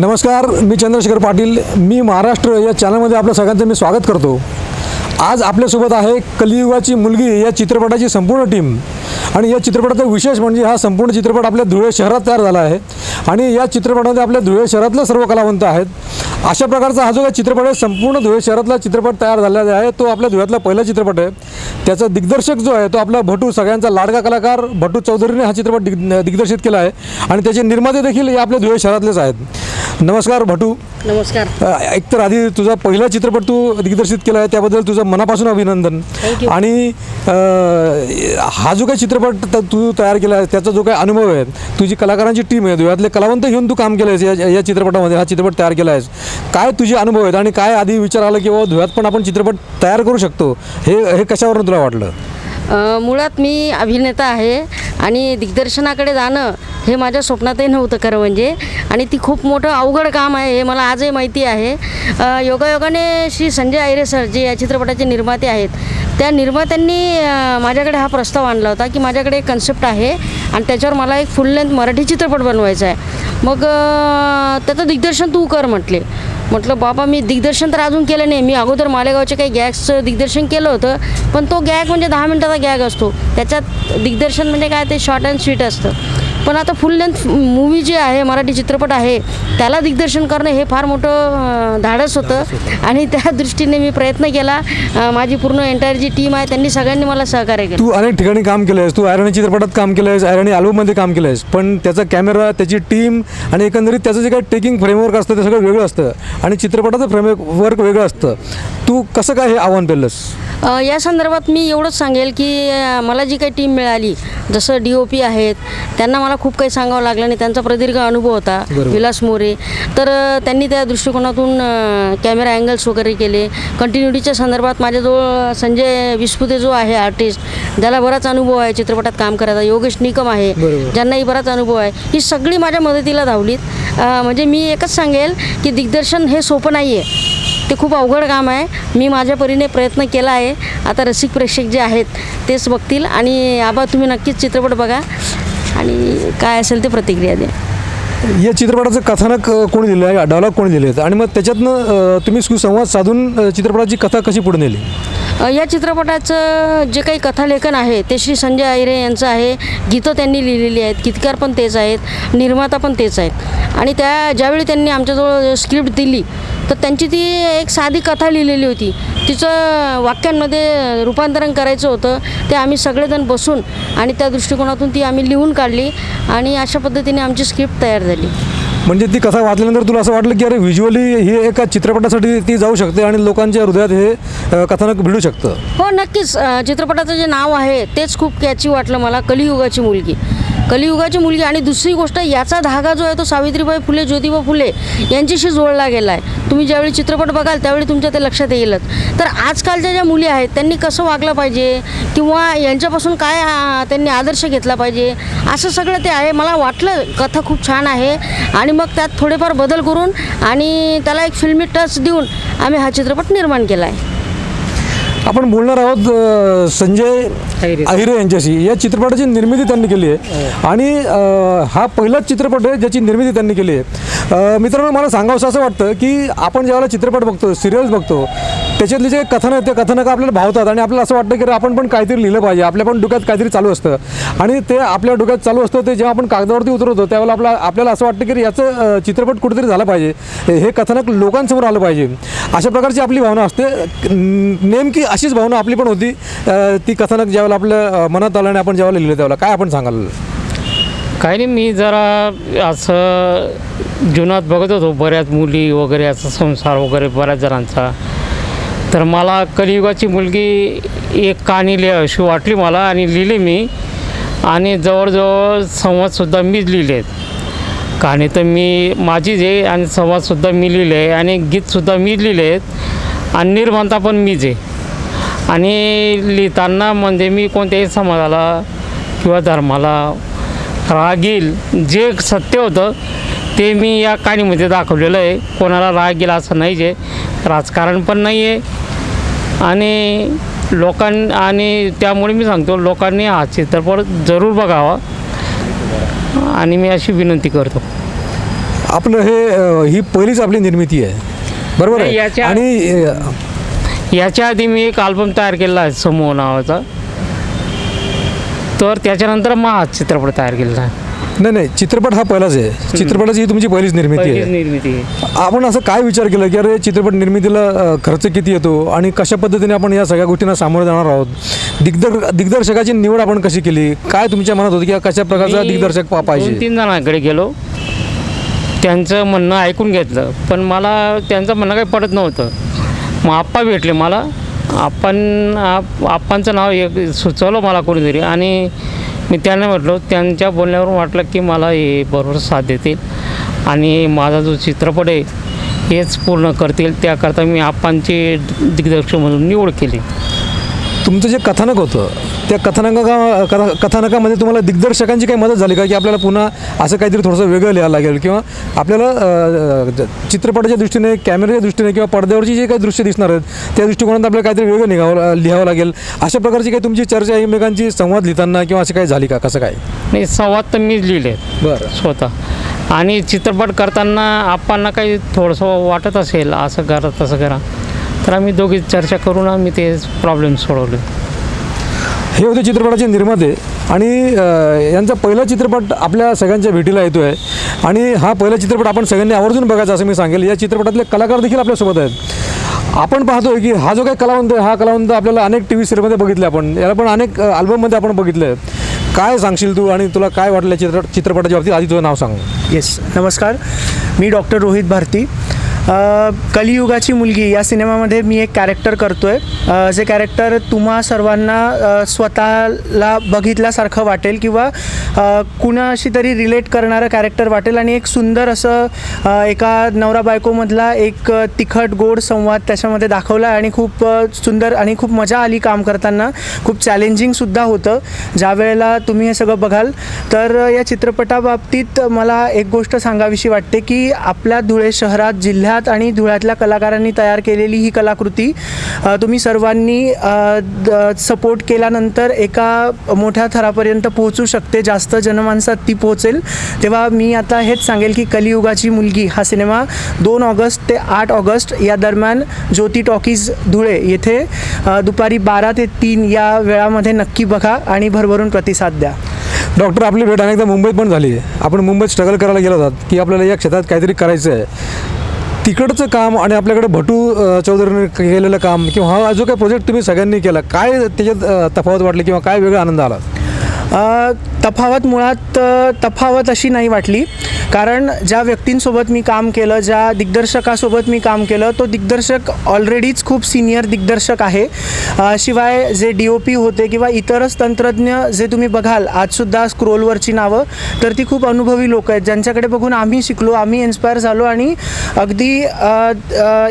नमस्कार मी चंद्रशेखर पाटील. मी महाराष्ट्र या चॅनलमध्ये आपल्या सगळ्यांचं मी स्वागत करतो. आज आपल्यासोबत आहे कलियुगाची मुलगी या चित्रपटाची संपूर्ण टीम आणि या चित्रपटाचा विशेष म्हणजे हा संपूर्ण चित्रपट आपल्या धुळे शहरात तयार झाला आहे. आणि या चित्रपटामध्ये आपल्या धुळे शहरातले सर्व कलावंत आहेत. अशा प्रकारचा हा जो काही चित्रपट आहे संपूर्ण धुळे शहरातला चित्रपट तयार झालेला आहे. तो आपल्या धुळ्यातला पहिला चित्रपट आहे. त्याचा दिग्दर्शक जो आहे तो आपला भटू सगळ्यांचा लाडका कलाकार भटू चौधरीने हा चित्रपट दिग दिग्दर्शित केला आहे. आणि त्याचे निर्माते देखील हे आपल्या धुळे शहरातलेच आहेत. नमस्कार भटू. नमस्कार. अ, एकतर आधी तुझा पहिला चित्रपट तू दिग्दर्शित केला आहे त्याबद्दल तुझं मनापासून अभिनंदन. आणि हा जो काही चित्रपट तू तयार केला आहे त्याचा जो काही अनुभव आहे तुझी कलाकारांची टीम आहे धुळ्यातले कलावंत घेऊन तू काम केलं आहेस या या चित्रपटामध्ये हा चित्रपट तयार केला आहेस. काय तुझे अनुभव आहेत? आणि काय आधी विचार आला की बाबा धुळ्यात पण आपण चित्रपट तयार करू शकतो. हे हे कशावरून तुला वाटलं? मुळात मी अभिनेता आहे आणि दिग्दर्शनाकडे जाणं हे माझ्या स्वप्नातही नव्हतं खरं म्हणजे. आणि ती खूप मोठं अवघड काम आहे हे मला आजही माहिती आहे. योगायोगाने श्री संजय आयरे सर जे या चित्रपटाचे निर्माते आहेत त्या निर्मात्यांनी माझ्याकडे हा प्रस्ताव आणला होता की माझ्याकडे एक कन्सेप्ट आहे आणि त्याच्यावर मला एक फुल लेंथ मराठी चित्रपट बनवायचा आहे. मग त्याचं दिग्दर्शन तू कर म्हटले. म्हटलं बाबा मी दिग्दर्शन तर अजून केलं नाही. मी अगोदर मालेगावचे काही गॅगचं दिग्दर्शन केलं होतं पण तो गॅग म्हणजे दहा मिनटाचा गॅग असतो. त्याच्यात दिग्दर्शन म्हणजे काय? ते शॉर्ट अँड स्वीट असतं. पण आता फुल लेंथ मूवी जी आहे मराठी चित्रपट आहे त्याला दिग्दर्शन करणं हे फार मोठं धाडस होतं. आणि त्या दृष्टीने मी प्रयत्न केला. माझी पूर्ण एंटायर जी टीम आहे त्यांनी सगळ्यांनी मला सहकार्य केलं. तू अनेक ठिकाणी काम केलं आहेस तू आयरणी चित्रपटात काम केलं आहेस आयरणी अल्बममध्ये काम केलं आहेस पण त्याचा कॅमेरा त्याची टीम आणि एकंदरीत त्याचं जे काही टेकिंग फ्रेमवर्क असतं ते सगळं वेगळं असतं. आणि चित्रपटाचं फ्रेमवर्क वेगळं असतं. तू कसं काय हे आव्हान पेललंस या संदर्भात मी एवढंच सांगेल की मला जी काही टीम मिळाली जसं डी ओ पी आहेत त्यांना मला खूप काही सांगावं लागलं नाही त्यांचा प्रदीर्घ अनुभव होता. विलास मोरे. तर त्यांनी त्या दृष्टिकोनातून कॅमेरा अँगल्स वगैरे केले. कंटिन्युटीच्या संदर्भात माझ्याजवळ संजय विस्पुते जो आहे आर्टिस्ट ज्याला बराच अनुभव आहे चित्रपटात काम करायचा योगेश निकम आहे. ज्यांनाही बराच अनुभव आहे. ही सगळी माझ्या मदतीला धावलीत. म्हणजे मी एकच सांगेल की दिग्दर्शन हे सोपं नाही आहे ते खूप अवघड काम आहे. मी माझ्या परीने प्रयत्न केला आहे. आता रसिक प्रेक्षक जे आहेत तेच बघतील. आणि आबा तुम्ही नक्कीच चित्रपट बघा. आणि काय असेल ते प्रतिक्रिया द्या. या चित्रपटाचं कथानक कोणी दिलं आहे डायलॉग कोणी दिले आहेत आणि मग त्याच्यातनं तुम्ही सुसंवाद साधून चित्रपटाची कथा कशी पुढे नेली? या चित्रपटाचं जे काही कथालेखन आहे ते श्री संजय आहिरे यांचं आहे. गीतं त्यांनी लिहिलेली आहेत गीतकार पण तेच आहेत निर्माता पण तेच आहेत. आणि त्या ज्यावेळी त्यांनी आमच्याजवळ स्क्रिप्ट दिली तर त्यांची ती एक साधी कथा लिहिलेली होती. तिचं वाक्यांमध्ये रूपांतरण करायचं होतं. ते आम्ही सगळेजण बसून आणि त्या दृष्टिकोनातून ती आम्ही लिहून काढली आणि अशा पद्धतीने आमची स्क्रिप्ट तयार झाली. म्हणजे ती कथा वाचल्यानंतर तुला असं वाटलं की अरे व्हिज्युअली हे एका चित्रपटासाठी ती जाऊ शकते आणि लोकांच्या हृदयात हे कथानक भिडू शकतं? हो नक्कीच. चित्रपटाचं जे नाव आहे तेच खूप कॅची वाटलं मला कलियुगाची मुलगी. कलियुगाची मुलगी. आणि दुसरी गोष्ट याचा धागा जो आहे तो सावित्रीबाई फुले ज्योतिबा फुले यांच्याशी जोडला गेला आहे तुम्ही ज्यावेळी चित्रपट बघाल त्यावेळी तुमच्या ते लक्षात येईलच तर आजकालच्या ज्या मुली आहेत त्यांनी कसं वागलं पाहिजे? किंवा यांच्यापासून काय त्यांनी आदर्श घेतला पाहिजे? असं सगळं ते आहे. मला वाटलं कथा खूप छान आहे. आणि मग त्यात थोडेफार बदल करून आणि त्याला एक फिल्मी टच देऊन आम्ही हा चित्रपट निर्माण केला आहे आपण बोलणार आहोत संजय अहिरे. यांच्याशी. या चित्रपटाची निर्मिती त्यांनी केली आहे. आणि अ, हा पहिलाच चित्रपट आहे ज्याची निर्मिती त्यांनी केली आहे. मित्रांनो मला सांगावंसं असं वाटतं की आपण ज्यावेळेला चित्रपट बघतो सिरियल्स बघतो त्याच्यातले जे कथन आहे ते कथनक आपल्याला भावतात? आणि आपल्याला असं वाटतं की आपण पण काहीतरी लिहिलं पाहिजे. आपल्या पण डोक्यात काहीतरी चालू असतं. आणि ते आपल्या डोक्यात चालू असतं ते जेव्हा आपण कागदावरती उतरवतो त्यावेळेला आपला आपल्याला असं वाटतं की याचं चित्रपट कुठेतरी झालं पाहिजे. हे हे कथनक लोकांसमोर आलं पाहिजे. अशा प्रकारची आपली भावना असते. नेमकी अशीच भावना आपली पण होती. ती कथानक ज्यावेळेला आपल्या मनात आलं आणि आपण ज्यावेळेला लिहिलं त्यावेळेला काय आपण सांगाल? काही नाही मी जरा असं जीवनात बघत होतो बऱ्याच मुली वगैरे असा संसार वगैरे बऱ्याच जणांचा. तर मला कलियुगाची मुलगी एक कहाणी लिहा अशी वाटली मला आणि लिहिली मी. आणि जवळजवळ संवादसुद्धा मीच लिहिलेत कहाणी तर मी माझीच आहे आणि संवादसुद्धा मी लिहिले आहे आणि गीतसुद्धा मी लिहिले आहेत. आणि निर्माता पण मीच आहे. आणि लिहिताना म्हणजे मी कोणत्याही समाजाला किंवा धर्माला राग येईल जे सत्य होतं ते मी या कहाणीमध्ये दाखवलेलं आहे. कोणाला राग येईल असं नाहीच आहे राजकारण पण नाही आहे. आणि लोकां आणि त्यामुळे मी सांगतो लोकांनी हा चित्रपट जरूर बघावा. आणि मी अशी विनंती करतो. आपलं हे ही पहिलीच आपली निर्मिती आहे. बरोबर नाही, आहे आणि याच्या आधी मी एक अल्बम तयार केला आहे समूह नावाचा. तर त्याच्यानंतर मग हा चित्रपट तयार केलेला आहे. नाही नाही चित्रपट हा पहिलाच आहे. चित्रपटाची ही तुमची पहिलीच निर्मिती पहिलीच आहे निर्मिती आहे. आपण असं काय विचार केला की अरे चित्रपट निर्मितीला अ, खर्च किती येतो आणि कशा पद्धतीने आपण या सगळ्या गोष्टींना सामोरे जाणार आहोत? दिग्दर दिग्दर्शकाची निवड आपण कशी केली? काय तुमच्या मनात होतं की कशा प्रकारचा मी दिग्दर्शक पा- दोन पाहिजे तीन जणांकडे गेलो. त्यांचं म्हणणं ऐकून घेतलं. पण मला त्यांचं म्हणणं काही पडत नव्हतं. मग आप्पा भेटले मला. आपण आप्पांचं नाव एक सुचवलं मला कोणीतरी आणि मी त्यांना म्हटलो त्यांच्या बोलण्यावरून वाटलं की मला हे बरोबर साथ देतील आणि माझा जो चित्रपट आहे हेच पूर्ण करतील. त्याकरता मी आप्पांची दिग्दर्शक म्हणून निवड केली. तुमचं जे कथानक होतं त्या कथानका कथा कथानकामध्ये तुम्हाला दिग्दर्शकांची काही मदत झाली का? की आपल्याला पुन्हा असं काहीतरी थोडंसं वेगळं लिहायला लागेल? किंवा आपल्याला चित्रपटाच्या दृष्टीने कॅमेऱ्याच्या दृष्टीने किंवा पडद्यावरची जे काही दृश्य दिसणार आहेत त्या दृष्टिकोनात आपल्याला काहीतरी वेगळं निघावं लिहावं लागेल? अशा प्रकारची काही तुमची चर्चा एकमेकांची संवाद लिहिताना किंवा असं काही झाली का? कसं काय? नाही संवाद तर मीच लिहिले. बरं. स्वतः. आणि चित्रपट करताना आपणना काही थोडंसं वाटत असेल असं करा तसं करा. तर आम्ही दोघी चर्चा करून आम्ही ते प्रॉब्लेम सोडवले. हे होते चित्रपटाचे निर्माते आणि यांचा पहिला चित्रपट आपल्या सगळ्यांच्या भेटीला येतो आहे आणि हा पहिला चित्रपट आपण सगळ्यांनी आवर्जून बघायचा असं मी सांगेल. या चित्रपटातले कलाकार देखील आपल्यासोबत आहेत. आपण पाहतोय की हा जो काही कलावंत आहे हा कलावंत आपल्याला अनेक टी व्ही सिरियलमध्ये बघितले आपण. याला पण अनेक अल्बममध्ये आपण बघितलं आहे काय सांगशील तू आणि तुला काय वाटलं चित्र चित्रपटाच्या बाबतीत? आधी तुझं नाव सांग. येस नमस्कार. मी डॉक्टर रोहित भारती. कलियुगाची मुलगी. या सिनेमामध्ये मी एक कॅरेक्टर करतो आहे जे कॅरेक्टर तुम्हा सर्वांना स्वतःला बघितल्यासारखं वाटेल किंवा कुणाशी तरी रिलेट करणारं कॅरेक्टर वाटेल आणि एक सुंदर असं एका नवरा बायकोमधला एक तिखट गोड संवाद त्याच्यामध्ये दाखवला आणि खूप सुंदर आणि खूप मजा आली काम करताना. खूप चॅलेंजिंगसुद्धा होतं. ज्या वेळेला तुम्ही हे सगळं बघाल. तर या चित्रपटाबाबतीत मला एक गोष्ट सांगावीशी वाटते की आपल्या धुळे शहरात जिल्ह्यात आणि धुळ्यातल्या कलाकारांनी तयार केलेली ही कलाकृती तुम्ही सर्वांनी सपोर्ट केल्यानंतर एका मोठ्या थरापर्यंत पोहोचू शकते जास्त जनमानसात ती पोहोचेल. तेव्हा मी आता हेच सांगेल की कलियुगाची मुलगी हा सिनेमा दोन ऑगस्ट ते आठ ऑगस्ट या दरम्यान ज्योती टॉकीज धुळे येथे दुपारी बारा ते तीन या वेळामध्ये नक्की बघा आणि भरभरून प्रतिसाद द्या. डॉक्टर आपली भेट अनेकदा मुंबईत पण झाली आहे. आपण मुंबईत स्ट्रगल करायला गेलो होतात की आपल्याला या क्षेत्रात काहीतरी करायचं आहे तिकडचं काम आणि आपल्याकडे भटू चौधरीने केलेलं काम किंवा हा जो काही प्रोजेक्ट तुम्ही सगळ्यांनी केला काय त्याच्यात तफावत वाटली किंवा काय वेगळा आनंद आला? तफावत मुळात तफावत अशी नाही वाटली. कारण ज्या व्यक्तींसोबत मी काम केलं ज्या दिग्दर्शकासोबत मी काम केलं तो दिग्दर्शक ऑलरेडीच खूप सिनियर दिग्दर्शक आहे. शिवाय जे डी ओ पी होते किंवा इतरच तंत्रज्ञ जे तुम्ही बघाल आजसुद्धा स्क्रोलवरची नावं तर ती खूप अनुभवी लोक आहेत. ज्यांच्याकडे बघून आम्ही शिकलो आम्ही इन्स्पायर झालो आणि अगदी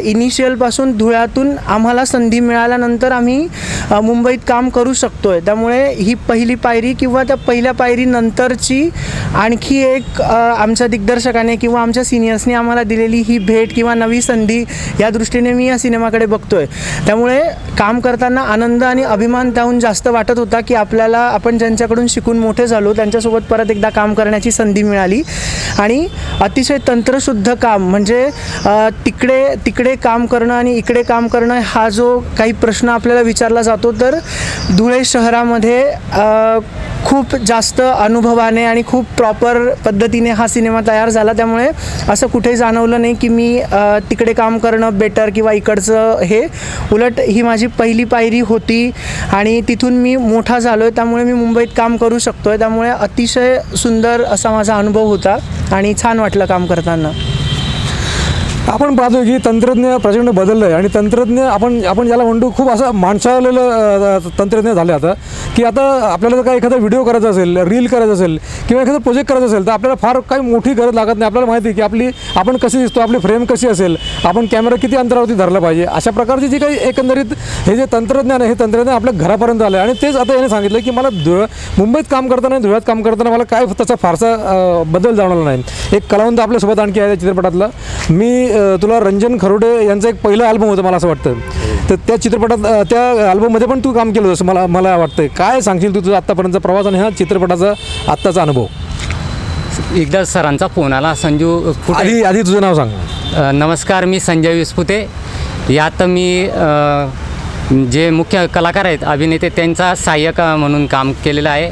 इनिशियलपासून धुळ्यातून आम्हाला संधी मिळाल्यानंतर आम्ही मुंबईत काम करू शकतो आहे त्यामुळे ही पहिली पायरी किंवा त्या पहिल्या पायरीनंतरची आणखी एक आमच्या दिग्दर्शकाने किंवा आमच्या सिनियर्सने आम्हाला दिलेली ही भेट किंवा नवी संधी या दृष्टीने मी या सिनेमाकडे बघतोय. त्यामुळे काम करताना आनंद आणि अभिमान त्याहून जास्त वाटत होता की आपल्याला आपण ज्यांच्याकडून शिकून मोठे झालो त्यांच्यासोबत परत एकदा काम करण्याची संधी मिळाली. आणि अतिशय तंत्रशुद्ध काम म्हणजे तिकडे तिकडे काम करणं आणि इकडे काम करणं हा जो काही प्रश्न आपल्याला विचारला जातो तर धुळे शहरामध्ये खूप जास्त अनुभवाने आणि खूप प्रॉपर पद्धतीने हा सिनेमा तयार झाला. त्यामुळे असं कुठेही जाणवलं नाही की मी तिकडे काम करणं बेटर किंवा इकडचं हे. उलट ही माझी पहिली पायरी होती आणि तिथून मी मोठा झालो आहे त्यामुळे मी मुंबईत काम करू शकतो आहे त्यामुळे अतिशय सुंदर असा माझा अनुभव होता आणि छान वाटलं काम करताना. आपण पाहतो की तंत्रज्ञ प्रचंड बदललं आहे आणि तंत्रज्ञ आपण आपण ज्याला म्हणतो खूप असं माणसालेलं तंत्रज्ञ झालं आता की आता आपल्याला जर काय एखादा व्हिडिओ करायचा असेल रील करायचं असेल किंवा एखादा प्रोजेक्ट करायचा असेल तर आपल्याला फार काही मोठी गरज लागत नाही. आपल्याला माहिती आहे की आपली आपण कशी दिसतो आपली फ्रेम कशी असेल आपण कॅमेरा किती अंतरावरती धरला पाहिजे अशा प्रकारची जी काही एकंदरीत हे जे तंत्रज्ञान आहे हे तंत्रज्ञान आपल्या घरापर्यंत आलं आहे आणि तेच आता याने सांगितलं की मला धुळ मुंबईत काम करताना धुळ्यात काम करताना मला काय त्याचा फारसा बदल जाणवला नाही. एक कलावंत आपल्यासोबत आणखी आहे चित्रपटातला. मी तुला रंजन खरोडे यांचं एक पहिलं अल्बम होतं मला असं वाटतं. तर त्या चित्रपटात त्या अल्बममध्ये पण तू काम केलं होतं मला मला वाटतं काय सांगशील तू तुझा आत्तापर्यंतचा प्रवास आणि हा चित्रपटाचा आत्ताचा अनुभव? एकदा सरांचा फोन आला. संजू कुठे? आधी आधी तुझं नाव सांग. नमस्कार मी संजय विस्पुते. यात मी जे मुख्य कलाकार आहेत अभिनेते त्यांचा सहाय्यक म्हणून काम केलेलं आहे.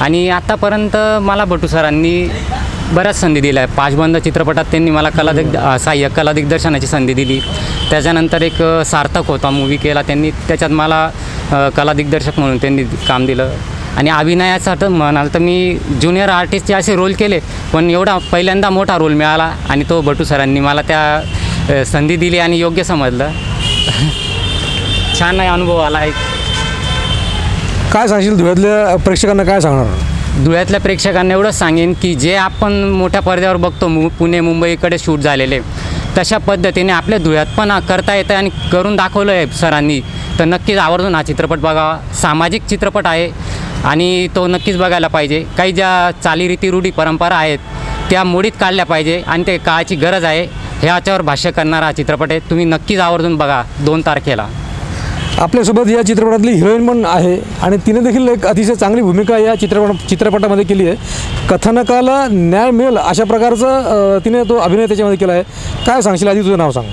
आणि आत्तापर्यंत मला बटू सरांनी बऱ्याच संधी दिल्या. आहे पाचबंद चित्रपटात त्यांनी मला कला दिग सहाय्य कला दिग्दर्शनाची संधी दिली. त्याच्यानंतर एक सार्थक होता मूवी केला. त्यांनी त्याच्यात मला कला दिग्दर्शक म्हणून त्यांनी काम दिलं. आणि अभिनयासाठी म्हणाल तर मी ज्युनियर आर्टिस्टचे असे रोल केले पण एवढा पहिल्यांदा मोठा रोल मिळाला आणि तो बटू सरांनी मला त्या संधी दिली आणि योग्य समजलं. छान आहे अनुभव आला एक. काय सांगशील? धुळ्यातल्या प्रेक्षकांना काय सांगणार? धुळ्यातल्या प्रेक्षकांना एवढंच सांगेन की जे आपण मोठ्या पडद्यावर बघतो मु पुणे मुंबईकडे शूट झालेले तशा पद्धतीने आपल्या धुळ्यात पण करता येतं आणि करून दाखवलं आहे सरांनी. तर नक्कीच आवर्जून हा चित्रपट बघावा सामाजिक चित्रपट आहे आणि तो नक्कीच बघायला पाहिजे. काही ज्या चालीरीती रूढी परंपरा आहेत त्या मोडीत काढल्या पाहिजे आणि ते काळाची गरज आहे. ह्याच्यावर भाष्य करणारा हा चित्रपट आहे. तुम्ही नक्कीच आवर्जून बघा दोन तारखेला. आपल्यासोबत या चित्रपटातली हिरोईन पण आहे आणि तिने देखील एक अतिशय चांगली भूमिका या चित्रपट चित्रपटामध्ये केली आहे. कथानकाला न्याय मिळेल अशा प्रकारचं तिने तो अभिनय त्याच्यामध्ये केला आहे. काय सांगशील? आधी तुझं नाव सांग.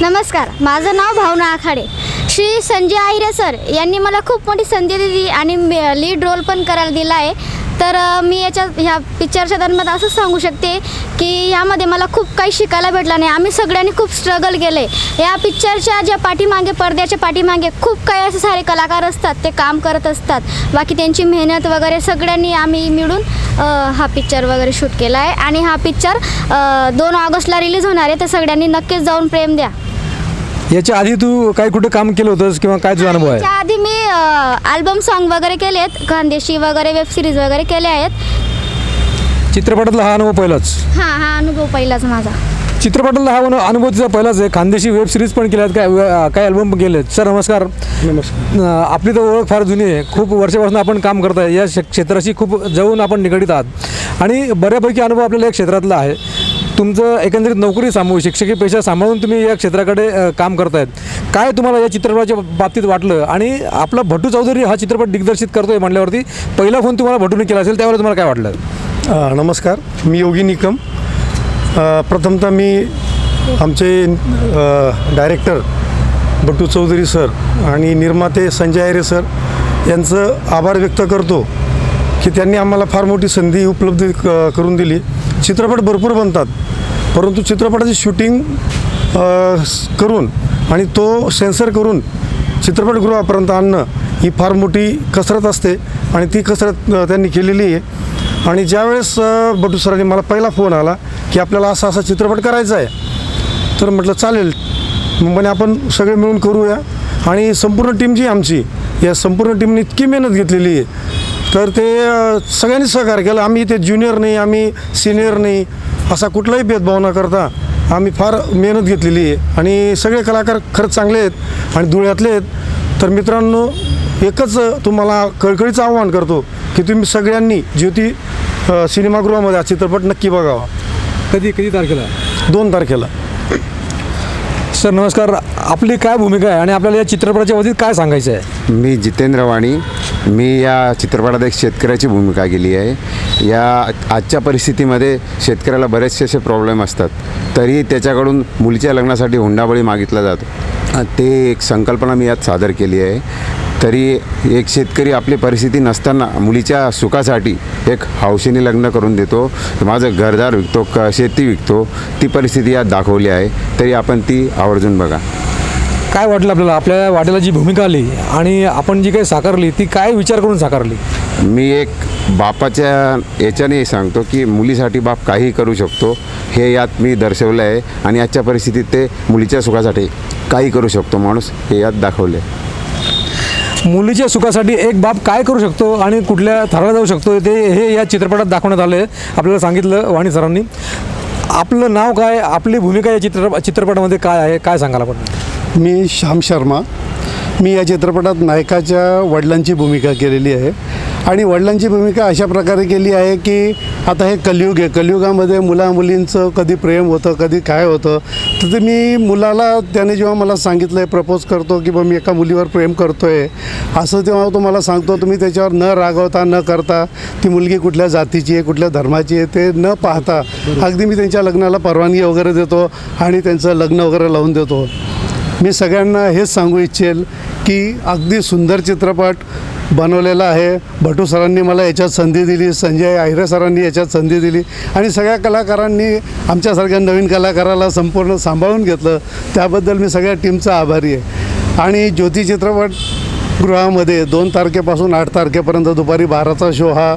नमस्कार. माझं नाव भावना आखाडे. श्री संजय आहिरे सर यांनी मला खूप मोठी संधी दिली आणि लीड रोल पण करायला दिला आहे. तर मी याच्या ह्या पिक्चरच्या दरम्यान असंच सांगू शकते की यामध्ये मला खूप काही शिकायला भेटलं नाही. आम्ही सगळ्यांनी खूप स्ट्रगल केले. या पिक्चरच्या ज्या पाठीमागे पडद्याच्या पाठीमागे खूप काही असे सारे कलाकार असतात. ते काम करत असतात. बाकी त्यांची मेहनत वगैरे सगळ्यांनी आम्ही मिळून हा पिक्चर वगैरे शूट केला आहे. आणि हा पिक्चर दोन ऑगस्टला रिलीज होणार आहे. तर सगळ्यांनी नक्कीच जाऊन प्रेम द्या. याच्या आधी तू काही कुठे काम केलं होतंस किंवा काय तुझा अनुभव आहे? आधी मी अल्बम सॉन्ग वगैरे केले आहेत. खानदेशी वगैरे वेब सिरीज वगैरे केले आहेत. चित्रपटातला हा अनुभव पहिलाच. हां हा अनुभव पहिलाच माझा. चित्रपटातला हा अनु- अनुभव तिचा पहिलाच आहे. खानदेशी वेब सिरीज पण केल्या आहेत काय काही अल्बम पण केले आहेत सर नमस्कार. नमस्कार. आपली तर ओळख फार जुनी आहे. खूप वर्षापासून आपण काम करत आहे या क्ष- क्षेत्राशी खूप जवळून आपण निगडीत आहात. आणि बऱ्यापैकी अनुभव आपल्याला या क्षेत्रातला आहे. तुमचं एकंदरीत नोकरी सांभाळून शिक्षकी पेशा सांभाळून तुम्ही या क्षेत्राकडे काम करतायत. काय तुम्हाला या चित्रपटाच्या बाबतीत वाटलं? आणि आपला भटू चौधरी हा चित्रपट दिग्दर्शित करतोय म्हणल्यावरती पहिला फोन तुम्हाला भटूने केला असेल त्यावेळेला तुम्हाला काय वाटलं? नमस्कार. मी योगी निकम. प्रथमतः मी आमचे डायरेक्टर भटू चौधरी सर आणि निर्माते संजय आयरे सर यांचं आभार व्यक्त करतो. की त्यांनी आम्हाला फार मोठी संधी उपलब्ध करून दिली. चित्रपट भरपूर बनतात. परंतु चित्रपटाची शूटिंग करून आणि तो सेन्सर करून चित्रपटगृहापर्यंत आणणं ही फार मोठी कसरत असते आणि ती कसरत त्यांनी केलेली आहे. आणि ज्यावेळेस बटू सरांनी मला पहिला फोन आला की आपल्याला असा असा चित्रपट करायचा आहे तर म्हटलं चालेल. म्हणजे आपण सगळे मिळून करूया. आणि संपूर्ण टीम जी आमची या संपूर्ण टीमने इतकी मेहनत घेतलेली आहे तर ते सगळ्यांनी सहकार्य केलं. आम्ही इथे ज्युनियर नाही आम्ही सिनियर नाही. असा कुठलाही भेदभाव न करता आम्ही फार मेहनत घेतलेली आहे. आणि सगळे कलाकार खरंच चांगले आहेत आणि धुळ्यातले आहेत. तर मित्रांनो एकच तुम्हाला कळकळीचं आव्हान करतो की तुम्ही सगळ्यांनी ज्योती सिनेमागृहामध्ये हा चित्रपट नक्की बघावा. कधी कधी तारखेला? दोन तारखेला. सर नमस्कार. आपली काय भूमिका आहे आणि आपल्याला या चित्रपटाच्या बाबतीत काय सांगायचं आहे? मी जितेंद्र वाणी मी या चित्रपटात एक शेतकऱ्याची भूमिका केली आहे. या आजच्या परिस्थितीमध्ये शेतकऱ्याला बरेचसे असे प्रॉब्लेम असतात. तरीही त्याच्याकडून मुलीच्या लग्नासाठी हुंडाबळी मागितला जातो. ते एक संकल्पना मी यात सादर केली आहे. तरी एक शेतकरी आपली परिस्थिती नसताना मुलीच्या सुखासाठी एक हौशीने लग्न करून देतो. माझं घरदार विकतो क शेती विकतो ती परिस्थिती यात दाखवली आहे. तरी आपण ती आवर्जून बघा. काय वाटलं आपल्याला? आपल्या वाटेला जी भूमिका आली आणि आपण जी काही साकारली ती काय विचार करून साकारली? मी एक बापाच्या याच्याने सांगतो की मुलीसाठी बाप काहीही करू शकतो हे यात मी दर्शवलं आहे आणि आजच्या परिस्थितीत ते मुलीच्या सुखासाठी काही करू शकतो माणूस हे यात दाखवलं मुलीच्या सुखासाठी एक बाप काय करू शकतो आणि कुठल्या थराला जाऊ शकतो ते हे या चित्रपटात दाखवण्यात आलं आहे आपल्याला सांगितलं वाणी सरांनी. आपलं नाव काय? आपली भूमिका या चित्र चित्रपटामध्ये काय आहे? काय सांगाल आपण? मी श्याम शर्मा. मी या चित्रपटात नायकाच्या वडिलांची भूमिका केलेली आहे. आणि वडिलांची भूमिका अशा प्रकारे केली आहे की आता हे कलियुग आहे. कलियुगामध्ये मुलामुलींचं कधी प्रेम होतं कधी काय होतं? तर ते मी मुलाला त्याने जेव्हा मला सांगितलं आहे प्रपोज करतो की बा मी एका मुलीवर प्रेम करतो आहे असं तेव्हा तो मला सांगतो तुम्ही त्याच्यावर न रागवता न करता ती मुलगी कुठल्या जातीची आहे कुठल्या धर्माची आहे ते न पाहता अगदी मी त्यांच्या लग्नाला परवानगी वगैरे देतो आणि त्यांचं लग्न वगैरे लावून देतो. मी सगळ्यांना हेच सांगू इच्छेल की अगदी सुंदर चित्रपट बनवलेला आहे. भटू सरांनी मला याच्यात संधी दिली संजय आहिरे सरांनी याच्यात संधी दिली आणि सगळ्या कलाकारांनी आमच्यासारख्या नवीन कलाकाराला संपूर्ण सांभाळून घेतलं. त्याबद्दल मी सगळ्या टीमचा आभारी आहे. आणि ज्योती चित्रपट गृहामध्ये दोन तारखेपासून आठ तारखेपर्यंत दुपारी बाराचा शो हा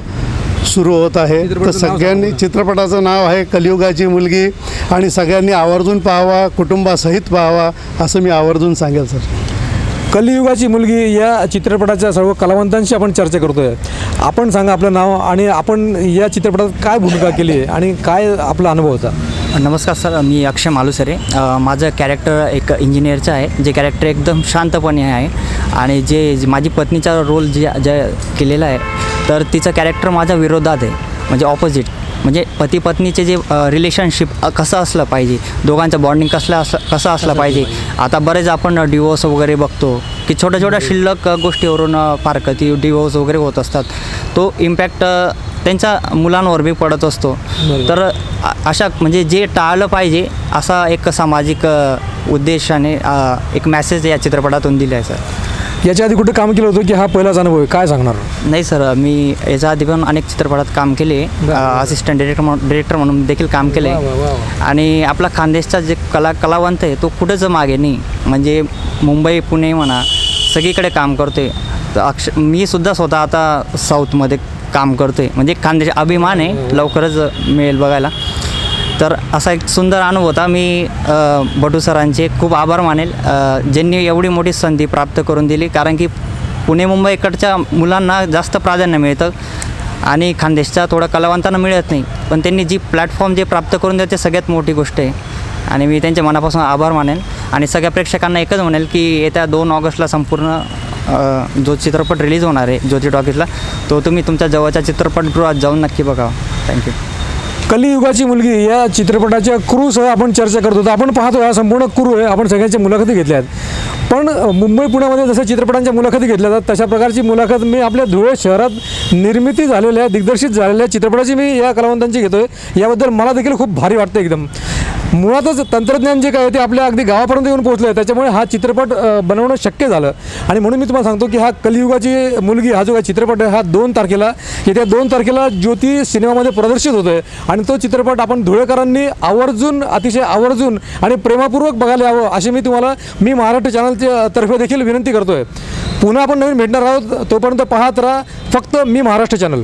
सुरू होत आहे. तर सगळ्यांनी चित्रपटाचं नाव आहे कलियुगाची मुलगी आणि सगळ्यांनी आवर्जून पाहावा कुटुंबासहित पाहावा असं मी आवर्जून सांगेल सर. कलियुगाची मुलगी या चित्रपटाच्या सर्व कलावंतांशी आपण चर्चा करतोय. आपण सांगा आपलं नाव आणि आपण या चित्रपटात काय भूमिका केली आहे आणि काय आपला अनुभव होता? नमस्कार सर. मी अक्षय मालुसरे. माझं कॅरेक्टर एक इंजिनियरचं आहे जे कॅरेक्टर एकदम शांतपणे आहे आणि जे जे माझी पत्नीचा रोल जे जे केलेला आहे तर तिचं कॅरेक्टर माझ्या विरोधात आहे. म्हणजे ऑपोजिट म्हणजे पती पत्नीचे जे रिलेशनशिप कसं असलं पाहिजे? दोघांचं बॉन्डिंग कसलं असलं कसं असलं पाहिजे? आता बरेच आपण डिवोर्स वगैरे बघतो. की छोट्या छोट्या शिल्लक अ, गोष्टीवरून अ, फार कधी डिवोर्स वगैरे होत असतात. तो इम्पॅक्ट त्यांच्या मुलांवर बी पडत असतो. तर अशा म्हणजे जे टाळलं पाहिजे असा एक सामाजिक उद्देशाने एक मॅसेज या चित्रपटातून दिला आहे सर. याच्या आधी कुठे काम केलं होतं की हा पहिलाच अनुभव आहे? काय सांगणार? नाही सर मी याच्या आधी पण अनेक चित्रपटात काम केले. असिस्टंट डिरेक्टर म्हणून डिरेक्टर म्हणून देखील काम केले. आणि आपला खानदेशचा जे कला कलावंत आहे तो कुठंच मागे नाही म्हणजे मुंबई पुणे म्हणा सगळीकडे काम करतोय. तर अक्ष मी सुद्धा स्वतः आता साऊथमध्ये काम करतोय. म्हणजे खानदेश अभिमान आहे लवकरच मिळेल बघायला. तर असा एक सुंदर अनुभव होता. मी भटू सरांचे खूप आभार मानेल. ज्यांनी एवढी मोठी संधी प्राप्त करून दिली. कारण की पुणे मुंबई इकडच्या मुलांना जास्त प्राधान्य मिळतं आणि खानदेशच्या थोडं कलावंतांना मिळत नाही. पण त्यांनी जी प्लॅटफॉर्म जे प्राप्त करून देते सगळ्यात मोठी गोष्ट आहे. आणि मी त्यांच्या मनापासून आभार मानेन आणि सगळ्या प्रेक्षकांना एकच म्हणेल की येत्या दोन ऑगस्टला संपूर्ण जो चित्रपट रिलीज होणार आहे ज्योती टॉकीजला तो तुम्ही तुमच्या जवळच्या चित्रपटगृहात जाऊन नक्की बघावा थँक्यू. कलियुगाची मुलगी या चित्रपटाच्या क्रूसह आपण चर्चा करत होतो. आपण पाहतो हा संपूर्ण क्रू आहे. आपण सगळ्यांच्या मुलाखती घेतल्या आहेत. पण मुंबई पुण्यामध्ये जसं चित्रपटांच्या मुलाखती घेतल्या जातात तशा प्रकारची मुलाखत मी आपल्या धुळे शहरात निर्मिती झालेल्या दिग्दर्शित झालेल्या चित्रपटाची मी या कलावंतांची आहे याबद्दल मला देखील खूप भारी वाटतं एकदम. मुळातच तंत्रज्ञान जे काय ते आपल्या अगदी गावापर्यंत येऊन पोहोचलं आहे त्याच्यामुळे हा चित्रपट बनवणं शक्य झालं. आणि म्हणून मी तुम्हाला सांगतो की हा कलियुगाची मुलगी हा जो काय चित्रपट आहे हा दोन तारखेला येत्या दोन तारखेला ज्योती सिनेमामध्ये प्रदर्शित होतो आहे आणि तो चित्रपट आपण धुळेकरांनी आवर्जून अतिशय आवर्जून आणि प्रेमापूर्वक बघायला यावं अशी मी तुम्हाला मी महाराष्ट्र चॅनलच्या तर्फे देखील विनंती करतो आहे पुन्हा आपण नवीन भेटणार आहोत तोपर्यंत पाहत राहा फक्त मी महाराष्ट्र चॅनल.